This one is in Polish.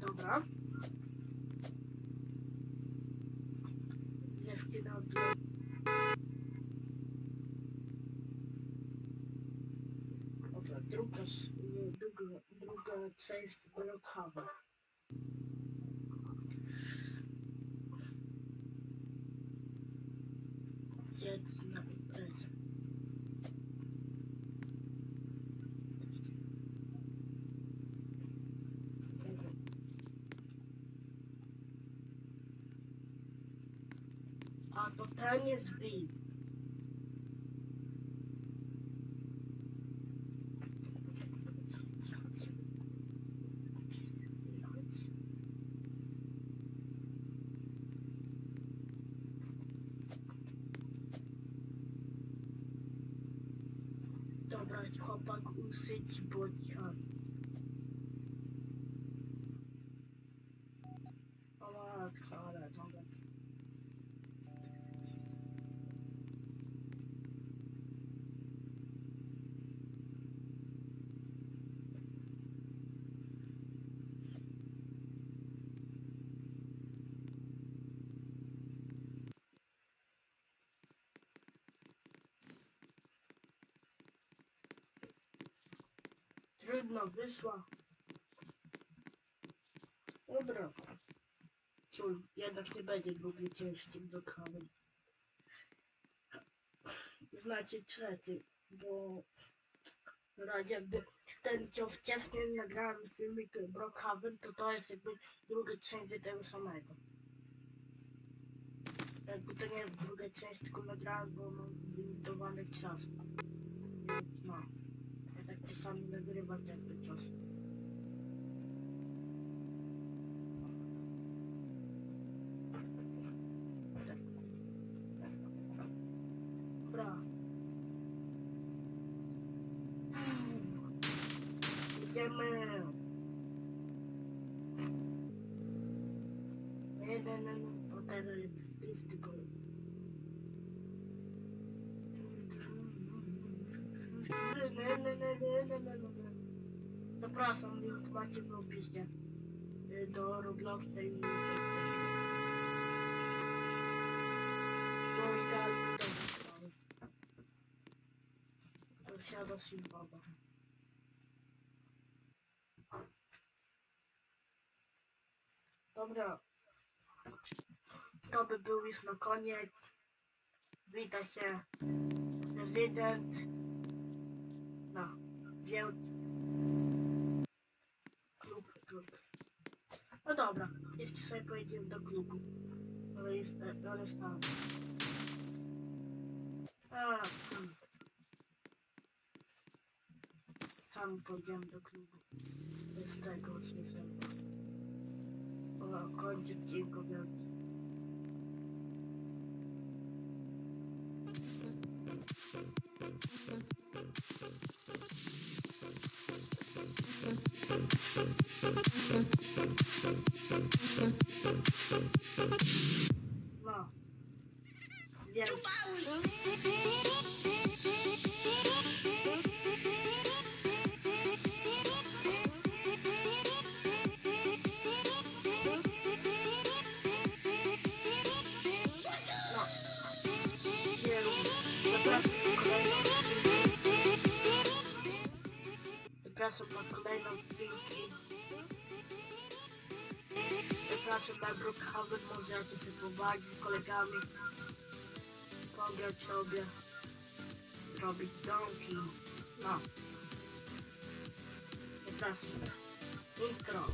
Dobra. Na dół. Dobra, druga, druga, druga część Brookhaven. Jedz na imprezę. Tego. A to ten jest wid. Dobra, chłopak usyć bocian. O Trudno, wyszła. Dobra. Cóż, jednak nie będzie drugiej części blokowej. Znaczy trzeci, bo razie jakby ten co wcześniej nagrałem filmik Brookhaven, to to jest jakby druga część tego samego. Jakby to nie jest druga część, tylko nagrałem, bo mam limitowany czas. Więc no. Ja tak czasami nagrywać jakby czas. Tak. Dobra. Idziemy. Nie, nie, nie, nie. O teraz jest drift tylko. Nie, nie, nie, nie, nie, nie, nie, nie. Zapraszam, link macie w opisie. Y, Do Robloxa i... Siada Silvana. Dobra. To by był już na koniec. Wita się prezydent. Sobie pojedziemy do klubu. Ale jest, ale jest tam. A, mm. Sam pójdziemy do klubu. Bez tego śmiesznego. O, kończy dzień kobiety. No. Więc no. Zapraszam na kolejną odcinki. Zapraszam na Brookhaven, możecie się pobawić z kolegami. Pograć sobie. Robić domki. No. Zapraszam. Intro.